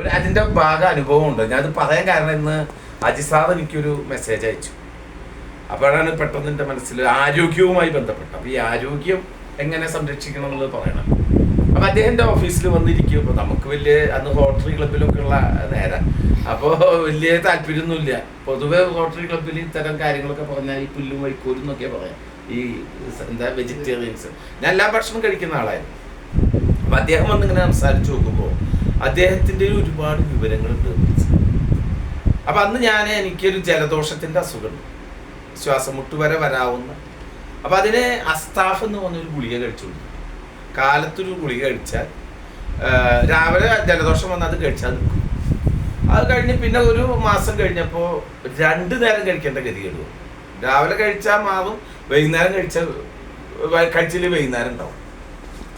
ഒരു അതിന്റെ ഭാഗ അനുഭവം ഉണ്ട്. ഞാൻ അത് പറയാൻ കാരണം ഇന്ന് അജിസാദ് എനിക്കൊരു മെസ്സേജ് അയച്ചു. അപ്പോഴാണ് പെട്ടെന്ന് എന്റെ മനസ്സിൽ ആരോഗ്യവുമായി ബന്ധപ്പെട്ട അപ്പോൾ ഈ ആരോഗ്യം എങ്ങനെ സംരക്ഷിക്കണം എന്നുള്ളത് പറയണം. അപ്പം അദ്ദേഹത്തിന്റെ ഓഫീസിൽ വന്നിരിക്കും. അപ്പോൾ നമുക്ക് വലിയ അന്ന് ഹോട്ടറി ക്ലബിലൊക്കെ ഉള്ള നേരം. അപ്പോൾ വലിയ താല്പര്യമൊന്നുമില്ല. പൊതുവെ ഹോട്ടറി ക്ലബിൽ ഇത്തരം കാര്യങ്ങളൊക്കെ പറഞ്ഞാൽ ഈ പുല്ലും വഴിക്കൂരും എന്നൊക്കെ പറയാം. ഈ എന്താ വെജിറ്റേറിയൻസ് ഞാൻ എല്ലാ ഭക്ഷണം കഴിക്കുന്ന ആളായിരുന്നു. അപ്പം അദ്ദേഹം വന്നിങ്ങനെ സംസാരിച്ച് നോക്കുമ്പോൾ അദ്ദേഹത്തിന്റെ ഒരുപാട് വിവരങ്ങളുണ്ട്. അപ്പം അന്ന് ഞാൻ എനിക്കൊരു ജലദോഷത്തിന്റെ അസുഖം. ശ്വാസമുട്ട് വരെ വരാവുന്ന. അപ്പം അതിന് അസ്താഫ് എന്ന് പറഞ്ഞൊരു ഗുളിക കഴിച്ചു കാലത്തൊരു ഗുളിക കഴിച്ചാൽ രാവിലെ ജലദോഷം വന്നാൽ അത് കഴിച്ചാൽ നിൽക്കും. അത് കഴിഞ്ഞ് പിന്നെ ഒരു മാസം കഴിഞ്ഞപ്പോൾ രണ്ട് നേരം കഴിക്കേണ്ട ഗതികേട് രാവിലെ കഴിച്ചാൽ മാവും വൈകുന്നേരം കഴിച്ചാൽ കഴിച്ചിൽ വൈകുന്നേരം ഉണ്ടാവും.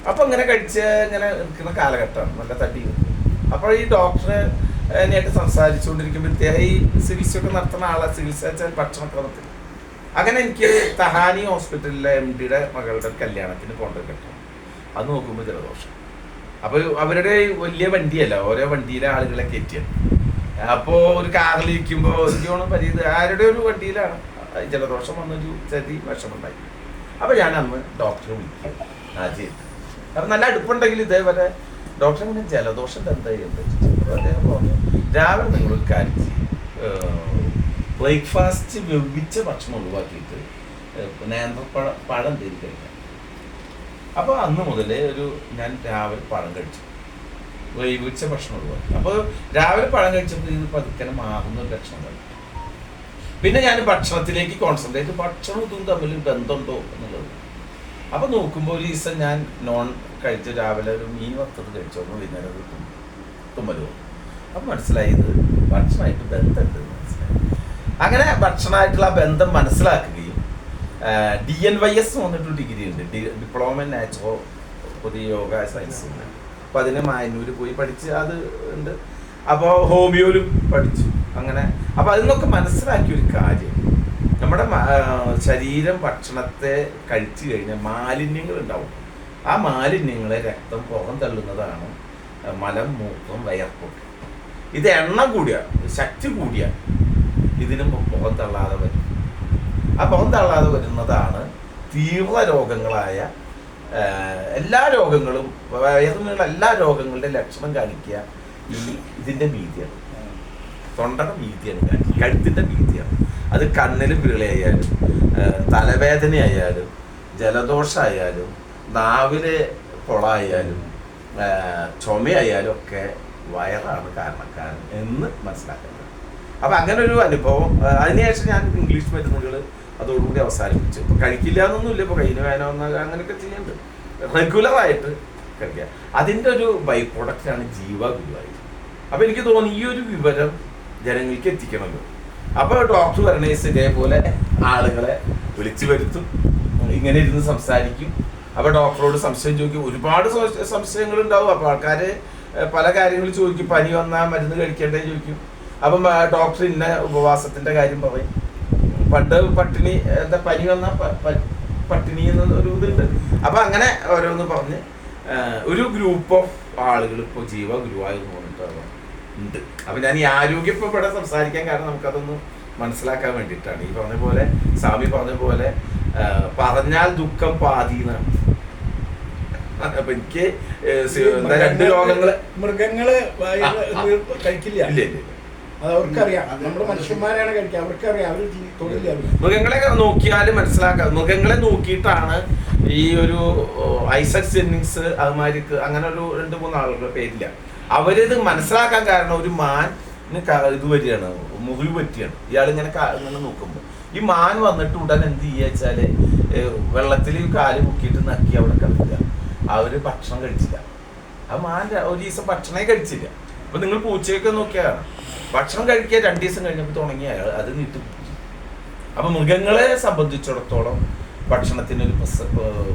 അപ്പോൾ അങ്ങനെ കഴിച്ച് ഇങ്ങനെ നിൽക്കുന്ന കാലഘട്ടമാണ്. നല്ല തടി. അപ്പോൾ ഈ ഡോക്ടറെ എന്നെയായിട്ട് സംസാരിച്ചുകൊണ്ടിരിക്കുമ്പോഴത്തേക്ക് ഈ ചികിത്സയൊക്കെ നടത്തുന്ന ആളെ ചികിത്സ വെച്ചാൽ ഭക്ഷണക്രമത്തിൽ അങ്ങനെ എനിക്ക് തഹാനി ഹോസ്പിറ്റലിലെ എം ഡിയുടെ മകളുടെ കല്യാണത്തിന് കൊണ്ടുവരട്ടെ അത് നോക്കുമ്പോൾ ജലദോഷം. അപ്പോൾ അവരുടെ വലിയ വണ്ടിയല്ല ഓരോ വണ്ടിയിലെ ആളുകളെ കയറ്റിയത്. അപ്പോൾ ഒരു കാറിൽ ഇരിക്കുമ്പോൾ എനിക്ക് തോന്നുന്നു പരീത് ആരുടെ ഒരു വണ്ടിയിലാണ്? ജലദോഷം വന്നൊരു ചെറിയ വിഷമുണ്ടായി. അപ്പോൾ ഞാൻ അന്ന് ഡോക്ടറെ വിളിക്കും ചെയ്തു. അപ്പം നല്ല അടുപ്പുണ്ടെങ്കിൽ ഇതേപോലെ ഡോക്ടർ ഇങ്ങനെ ജലദോഷം എന്താ ചെയ്യുന്നത് അപ്പോൾ അദ്ദേഹം പറഞ്ഞു രാവിലെ നിങ്ങൾ ഒരു കാര്യം ചെയ്യും. ബ്രേക്ക്ഫാസ്റ്റ് വെവിച്ച ഭക്ഷണം ഒഴിവാക്കിയിട്ട് നേന്ത്രപ്പഴ പഴം എന്തെങ്കിലും കഴിക്കാം. അപ്പോൾ അന്ന് മുതലേ ഒരു ഞാൻ രാവിലെ പഴം കഴിച്ചു. വേവിച്ച ഭക്ഷണം ഒഴിവാക്കി. അപ്പോൾ രാവിലെ പഴം കഴിച്ചപ്പോൾ ഇത് പതുക്കനെ മാറുന്ന ഒരു ലക്ഷണം കണ്ടു. പിന്നെ ഞാൻ ഭക്ഷണത്തിലേക്ക് കോൺസെൻട്രേറ്റ് ഭക്ഷണവും ഇതും തമ്മിൽ ബന്ധമുണ്ടോ എന്നുള്ളത് അപ്പോൾ നോക്കുമ്പോൾ ഒരു ദിവസം ഞാൻ നോൺ കഴിച്ച് രാവിലെ ഒരു മീൻ വറുത്തത് കഴിച്ചോന്നു വൈകുന്നേരം ഒരു അപ്പൊ മനസ്സിലായത് ഭക്ഷണമായിട്ട് ബന്ധമുണ്ട് മനസ്സിലായി. അങ്ങനെ ഭക്ഷണമായിട്ടുള്ള ആ ബന്ധം മനസ്സിലാക്കുകയും ഡി എൻ വൈ എസ് വന്നിട്ടൊരു ഡിഗ്രി ഉണ്ട്. Diploma in naturopathy yoga science ഉണ്ട് അപ്പോൾ അതിന് മായന്നൂര് പോയി പഠിച്ച് അത് ഉണ്ട്. അപ്പോൾ ഹോമിയോയിലും പഠിച്ചു. അങ്ങനെ. അപ്പോൾ അതിൽ നിന്നൊക്കെ മനസ്സിലാക്കിയ ഒരു കാര്യം. നമ്മുടെ ശരീരം ഭക്ഷണത്തെ കഴിച്ചു കഴിഞ്ഞാൽ മാലിന്യങ്ങൾ ഉണ്ടാവും ആ മാലിന്യങ്ങളെ രക്തം പുറം തള്ളുന്നതാണ് മലം മൂത്രം വയർപ്പൊക്കെ ഇത് എണ്ണം കൂടിയ ശക്തി കൂടിയ ഇതിനും പുറം തള്ളാതെ വരും. ആ പുറം തള്ളാതെ വരുന്നതാണ് തീവ്ര രോഗങ്ങളായ എല്ലാ രോഗങ്ങളും വയറിനുള്ള എല്ലാ രോഗങ്ങളുടെ ലക്ഷണം കാണിക്കുക ഈ ഇതിന്റെ മീതിയാണ്. തൊണ്ടയുടെ വീതിയാണ്. കഴുത്തിന്റെ മീതിയാണ് അത് കണ്ണിൽ വിളയായാലും തലവേദനയായാലും ജലദോഷമായാലും നാവിലെ പൊളായാലും ചുമയായാലും ഒക്കെ വയറാണ് കാരണക്കാരൻ എന്ന് മനസ്സിലാക്കേണ്ടത്. അപ്പം അങ്ങനെ ഒരു അനുഭവം അതിനുശേഷം ഞാൻ ഇംഗ്ലീഷ് മരുന്നുകൾ അതോടുകൂടി അവസാനിപ്പിച്ചു. ഇപ്പം കഴിക്കില്ല എന്നൊന്നുമില്ല ഇപ്പോൾ കയ്യിന് വേന അങ്ങനെയൊക്കെ ചെയ്യുന്നുണ്ട് റെഗുലറായിട്ട് കഴിക്കുക. അതിന്റെ ഒരു ബൈ പ്രൊഡക്റ്റാണ് ജീവ ഗുരുവായി അപ്പം എനിക്ക് തോന്നുന്നു ഈ ഒരു വിവരം ജനങ്ങൾക്ക് എത്തിക്കണമല്ലോ. അപ്പോൾ ഡോക്ടർ പറഞ്ഞേസ് ഇതേപോലെ ആളുകളെ വിളിച്ചു വരുത്തും ഇങ്ങനെ ഇരുന്ന് സംസാരിക്കും. അപ്പോൾ ഡോക്ടറോട് സംശയം ചോദിക്കും. ഒരുപാട് സംശയങ്ങൾ ഉണ്ടാവും അപ്പോൾ ആൾക്കാർ പല കാര്യങ്ങൾ ചോദിക്കും. പനി വന്നാൽ മരുന്ന് കഴിക്കേണ്ടേ ചോദിക്കും. അപ്പം ഡോക്ടർ ഇന്ന ഉപവാസത്തിന്റെ കാര്യം പറയും. പണ്ട് പട്ടിണി എന്താ പനി വന്ന പട്ടിണി എന്ന ഒരു ഇതുണ്ട്. അപ്പൊ അങ്ങനെ ഓരോന്ന് പറഞ്ഞ് ഒരു ഗ്രൂപ്പ് ഓഫ് ആളുകൾ ഇപ്പോൾ ജീവ ഗുരുവായൂർ അവിടെ ഉണ്ട്. അപ്പൊ ഞാൻ ഈ ആരോഗ്യം ഇവിടെ സംസാരിക്കാൻ കാരണം നമുക്കതൊന്ന് മനസ്സിലാക്കാൻ വേണ്ടിയിട്ടാണ്. ഈ പറഞ്ഞ പോലെ സ്വാമി പറഞ്ഞ പോലെ പറഞ്ഞാൽ ദുഃഖം പാതീന്നാണ് അപ്പൊ എനിക്ക് രണ്ട് രോഗങ്ങൾ മൃഗങ്ങൾ കഴിക്കില്ല. ഇല്ല. അവർക്കറിയാം. മനുഷ്യന്മാരാണ് കഴിക്കുക. അവർക്കറിയാം. അവർ തൊഴിലില്ല. അവർ മൃഗങ്ങളെ നോക്കിയാൽ മനസ്സിലാക്കാം. മൃഗങ്ങളെ നോക്കിയിട്ടാണ് ഈ ഒരു ഐസക് ജെന്നിങ്സ് അതുമാതിരി അങ്ങനെ ഒരു രണ്ട് മൂന്ന് ആളുകളുടെ പേരില്ല. അവരിത് മനസ്സിലാക്കാൻ കാരണം ഒരു മാൻ ഇത് വരികയാണ് മുറിവ് പറ്റിയാണ്. ഇയാൾ ഇങ്ങനെ ഇങ്ങനെ നോക്കുമ്പോൾ ഈ മാൻ വന്നിട്ട് ഉടൻ എന്ത് ചെയ്യുക വെച്ചാൽ വെള്ളത്തിൽ കാൽ മുക്കിയിട്ട് നക്കി അവിടെ കിടക്കുക. അവർ ഭക്ഷണം കഴിച്ചില്ല. ആ മാൻ ഒരു ദിവസം ഭക്ഷണമേ കഴിച്ചില്ല. അപ്പൊ നിങ്ങൾ പൂച്ചയൊക്കെ നോക്കിയാണ് ഭക്ഷണം കഴിക്കുക രണ്ട് ദിവസം കഴിഞ്ഞപ്പോൾ തുടങ്ങി അയാൾ അത് നീട്ടി അപ്പൊ മൃഗങ്ങളെ സംബന്ധിച്ചിടത്തോളം ഭക്ഷണത്തിനൊരു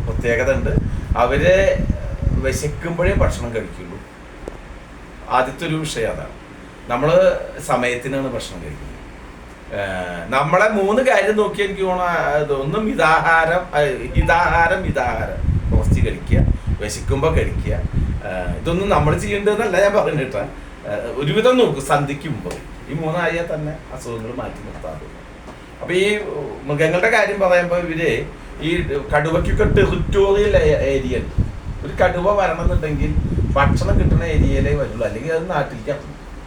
പ്രത്യേകത ഉണ്ട്. അവരെ വിശക്കുമ്പോഴേ ഭക്ഷണം കഴിക്കുള്ളൂ ആദ്യത്തെ ഒരു വിഷയം അതാണ്. നമ്മൾ സമയത്തിനാണ് ഭക്ഷണം കഴിക്കുന്നത്. നമ്മളെ മൂന്ന് കാര്യം നോക്കി എനിക്ക് തോന്നുന്നു ഒന്നും ഇതാഹാരം ഇതാഹാരം ഇതാഹാരം. പോസ്റ്റി കഴിക്കുക വിശക്കുമ്പോൾ കഴിക്കുക. ഇതൊന്നും നമ്മൾ ചെയ്യേണ്ടതെന്നല്ല ഞാൻ പറഞ്ഞിട്ട് ഒരുവിധം നോക്കും സന്ധിക്ക് മുമ്പ് ഈ മൂന്നായാൽ തന്നെ അസുഖങ്ങൾ മാറ്റി നിർത്താറുണ്ട് അപ്പൊ ഈ മൃഗങ്ങളുടെ കാര്യം പറയുമ്പോൾ ഇവർ ഈ കടുവയ്ക്കൊക്കെ ടെറിറ്റോറിയൽ ഏരിയ ഒരു കടുവ വരണമെന്നുണ്ടെങ്കിൽ ഭക്ഷണം കിട്ടുന്ന ഏരിയയിലേ വരുള്ളൂ. അല്ലെങ്കിൽ അത് നാട്ടിലേക്ക്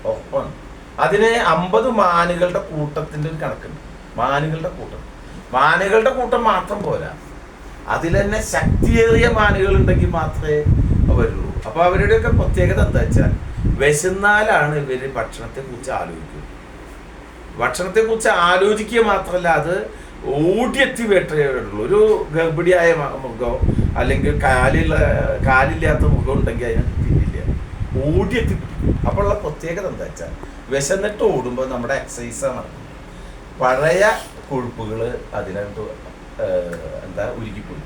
ഉറപ്പാണ് അതിന് അമ്പത് മാനുകളുടെ കൂട്ടത്തിന്റെ ഒരു കണക്കുണ്ട്. മാനുകളുടെ കൂട്ടം. മാനുകളുടെ കൂട്ടം മാത്രം പോരാ. അതിൽ തന്നെ ശക്തിയേറിയ മാനുകൾ ഉണ്ടെങ്കിൽ മാത്രമേ വരുള്ളൂ. അപ്പൊ അവരുടെയൊക്കെ പ്രത്യേകത എന്താ വെച്ചാൽ വിശന്നാലാണ് ഇവർ ഭക്ഷണത്തെ കുറിച്ച് ആലോചിക്കുന്നത് ഭക്ഷണത്തെ കുറിച്ച് ആലോചിക്കുക മാത്രമല്ല അത് ഓടിയെത്തി വേട്ടയുള്ളൂ ഒരു ഗർഭിണിയായ മൃഗം അല്ലെങ്കിൽ കാലില്ല കാലില്ലാത്ത മുഖം ഉണ്ടെങ്കിൽ അതിന് തിന്നില്ല ഓടിയെത്തി അപ്പോഴുള്ള പ്രത്യേകത എന്താ വെച്ചാൽ വിശന്നിട്ട് ഓടുമ്പോൾ നമ്മുടെ എക്സസൈസാണ് പഴയ കൊഴുപ്പുകൾ അതിനകത്ത് എന്താ ഉരുക്കിപ്പോയി.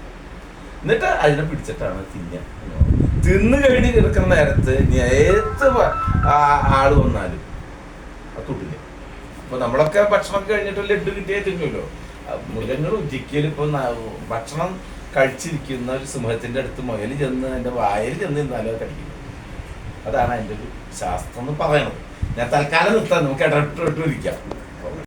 എന്നിട്ട് അതിനെ പിടിച്ചിട്ടാണ് തിന്നുക തിന്നു കഴിഞ്ഞ് കിടക്കുന്ന നേരത്ത് ഏത് ആൾ വന്നാലും അത് തൊട്ടില്ല. അപ്പൊ നമ്മളൊക്കെ ഭക്ഷണം കഴിഞ്ഞിട്ട് ലഡ്ഡു കിട്ടിയേ തിന്നുമല്ലോ മൃഗങ്ങൾ ഉച്ചയ്ക്കൽ ഇപ്പൊ ഭക്ഷണം കഴിച്ചിരിക്കുന്ന ഒരു സിംഹത്തിന്റെ അടുത്ത് മുയൽ ചെന്ന് എന്റെ വായിൽ ചെന്ന് നിന്നാലും അത് കടിക്കും. അതാണ് അതിന്റെ ഒരു ശാസ്ത്രം എന്ന് പറയണത് ഞാൻ തൽക്കാലം നിർത്താം. നമുക്ക് ഇടപെട്ടിരിക്കാം